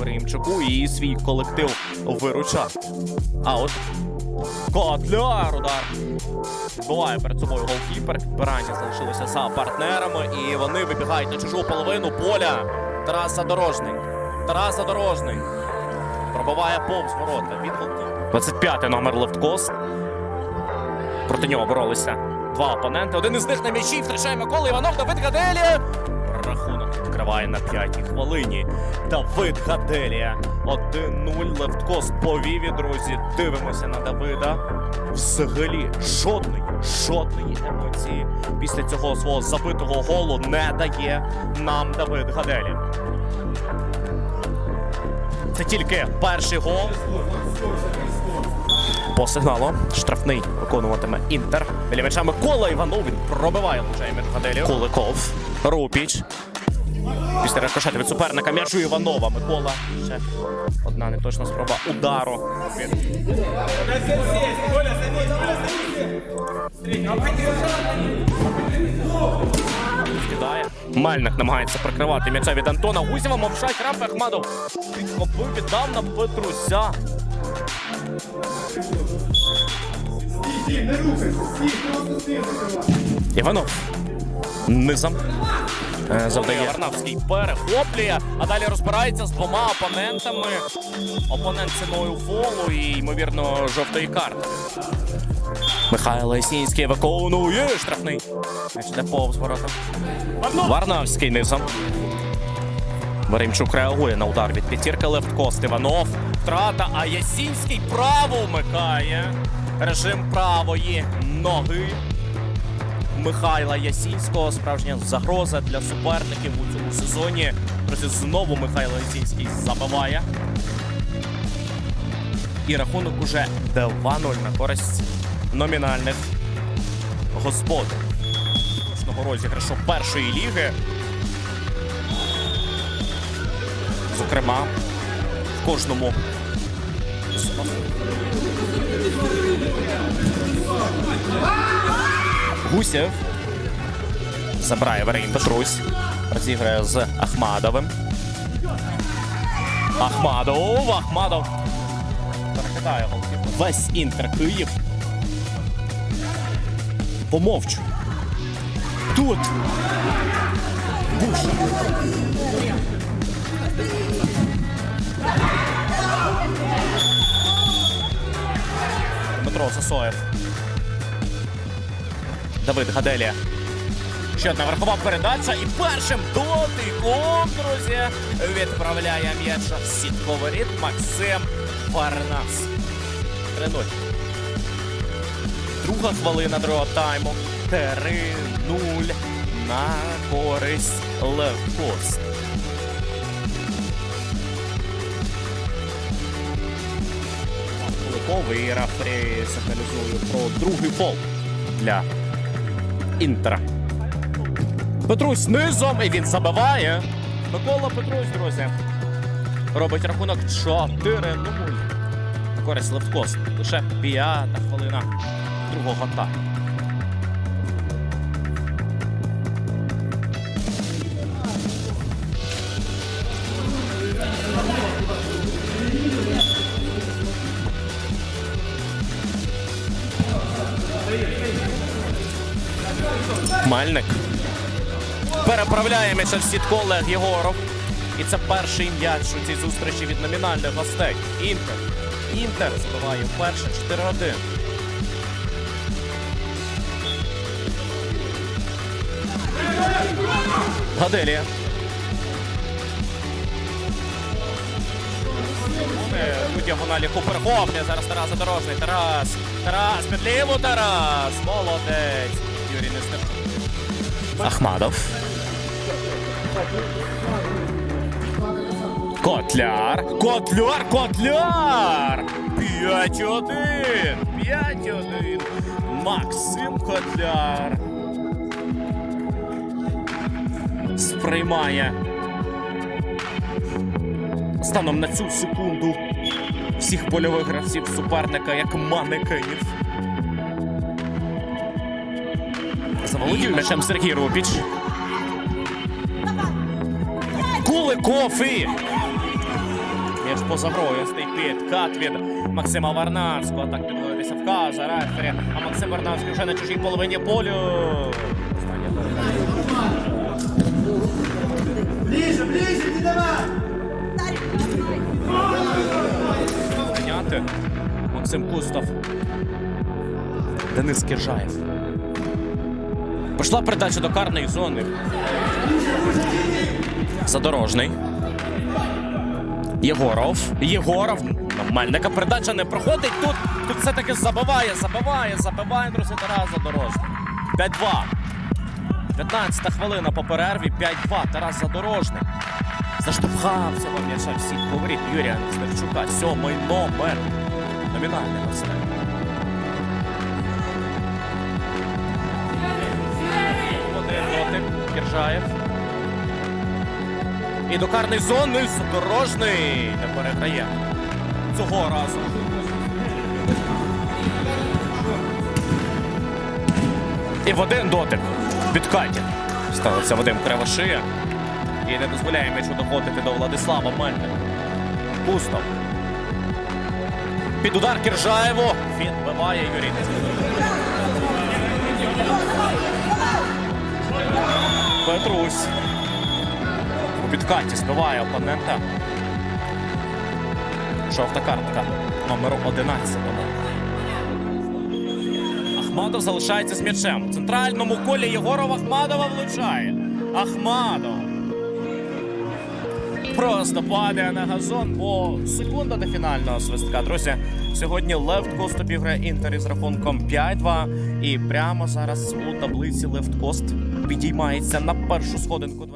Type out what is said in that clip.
Римчуку і свій колектив виручав. Аут. Котляр удар. Відбуває перед собою голкіпер. Підбирання залишилося за партнерами, і вони вибігають на чужу половину поля. Тарас Задорожний. Тарас Задорожний. Пробиває повз ворота від 25-й номер Левткос. Проти нього боролися два опоненти. Один із них на м'ячі втрачає Микола Іванов. Давид Гаделія. Рахунок відкриває на п'ятій хвилині. Давид Гаделія. 1-0. Левткос повів і друзі. Дивимося на Давида. Взагалі жодної, жодної емоції після цього свого забитого голу не дає нам Давид Гаделі. Це тільки перший гол. По сигналу штрафний виконуватиме Інтер. Біля м'яча Микола Іванов він пробиває лучає м'яч Гаделію. Куликов. Рупіч. Після рикошету від суперника м'ячу Іванова. Микола. Ще одна неточна спроба удару. Від Кидає. Мельник намагається прикривати м'яча від Антона Гусєва. Мовшать Рампе Ахмадов підхопив, віддав на Петруся. Іванов. Низом. Е, Завдає Варнавський перехоплює, а далі розбирається з двома опонентами. Опонент ціною фолу і, ймовірно, жовтої карти. Михайло Ясінський виконує штрафний. Йде повз ворота. Варнавський низом. Веремчук реагує на удар від п'ятірки Левткост. Іванов. Втрата, а Ясінський право вмикає. Режим правої ноги. Михайла Ясінського. Справжня загроза для суперників у цьому сезоні. Друзі, знову Михайло Ясінський забиває. І рахунок уже 2-0 на користь номінальних господарів. Кожного розіграшу першої ліги. Зокрема, в кожному Гусєв забирає Варейн Петрусь. Розіграє з Ахмадовим. Ахмадов, Ахмадов. Перекидає голкіпер. Весь інтер Київ. Помовчу. Тут. Буша. Дмитро Сосоєв. Давид Гаделія. Ще одна верхова передача і першим дотиком, друзі, відправляє м'яч в сітковий рід Максим Парнас. 3-0. Друга хвилина другого тайму. 3-0 на користь Левкост. Куликовий рафрі сигналізує про другий фол для Інтера. Петрусь низом і він забиває. Микола Петрусь, друзі. Робить рахунок 4-0. На користь Левкос. Лише п'ята хвилина другого тайму. Мальник. Переправляє м'яч в сітку Олег Єгоров. І це перший м'яч у цій зустрічі від номінальних гостей. Інтер. Інтер забиває вперше 4-1. Гаделія. У діагоналі Купер Хопня. Зараз Тарас Задорожний. Тарас. Тарас. підліву Тарас. Молодець. Юрій Нестерчук. Ахмадов. Котляр. Котляр. Котляр. 5-1. 5-1. Максим Котляр. Сприймає станом на цю секунду всіх польових гравців суперника як манекенів. Заволодів м'ячем Сергій Рубіч. Куликов і Між поза грою стоїть підкат від Максима Варнавського. Так підводитися вказа рефері. А Максим Варнавський вже на чужій половині полю. Ближе, ближе, не давай! Зайняти. Максим Кустов. Денис Кіржаєв. Пішла передача до карної зони. Задорожний. Єгоров. Єгоров. Мельника передача не проходить. Тут, тут все-таки забиває, забиває, забиває, друзі, Тарас Задорожний. 5-2. 15 хвилина по перерві. 5-2. Тарас Задорожний. Заштовхав цього м'яча всіх говорить Юрія Нестерчука. Сьомий номер. Номінальний на себе. Один дотик. Кіржаєв. І до карної зони Задорожний не переграє. Цього разу. І в один дотик. Від Каті. Ставиться Вадим Кривошия. І не дозволяє м'ячу доходити до Владислава Мельника. Пусто. Під удар Кіржаєву. Відбиває Юрій Петрусь. У підкаті збиває опонента. Жовта картка номеру 11. Ахмадов залишається з м'ячем. В центральному колі Єгоров Ахмадова влучає. Ахмадов. Просто падає на газон, бо секунда до фінального свистка. Друзі, сьогодні Левткост обіграє Інтер із рахунком 5-2. І прямо зараз у таблиці Левткост підіймається на першу сходинку.